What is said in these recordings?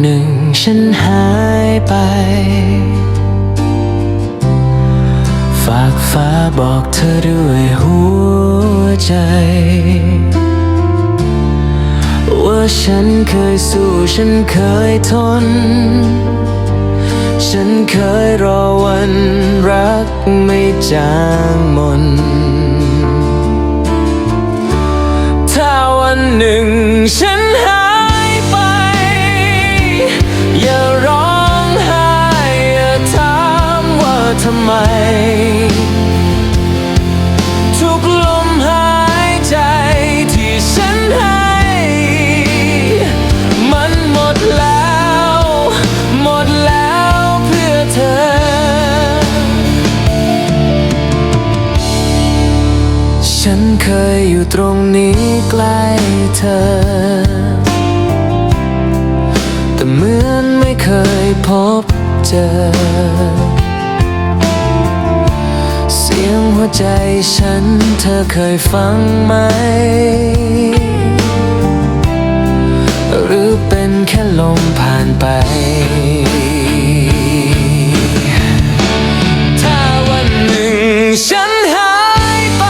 หนึ่งฉันหายไป ฝากฟ้าบอกเธอด้วยหัวใจ ว่าฉันเคยสู้ฉันเคยทน ฉันเคยรอวันรักไม่จางมน ถ้าวันหนึ่งฉัน ว่าทำไมทุกลมหายใจที่ฉันให้ มันหมดแล้ว หมดแล้วเพื่อเธอ ฉันเคยอยู่ตรงนี้ใกล้เธอแต่เหมือนไม่เคยพบเจอ สียงหัวใจฉันเธอเคยฟังไหม หรือเป็นแค่ลมผ่านไปถ้าวันหนึ่งฉันหายไป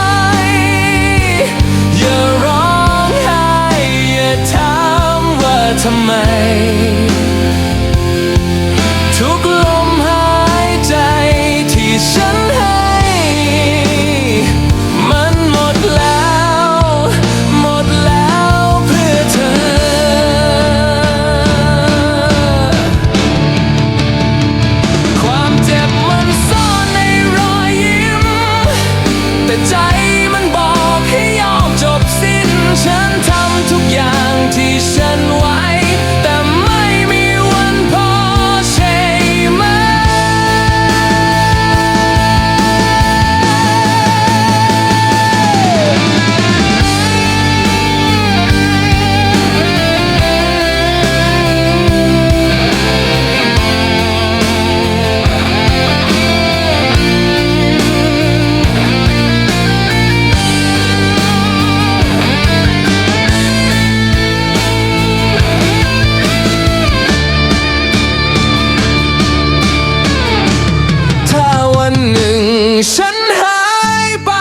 อย่าร้องไห้อย่าถามว่าทำไม วันหนึ่งฉันหายไป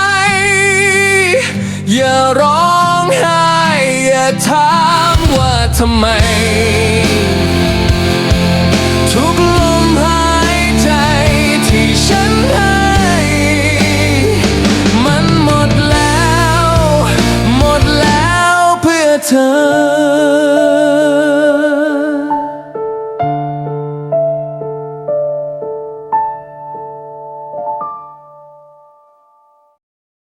อย่าร้องไห้ อย่าถามว่าทำไม ทุกลมหายใจที่ฉันให้มันหมดแล้ว หมดแล้วเพื่อเธอ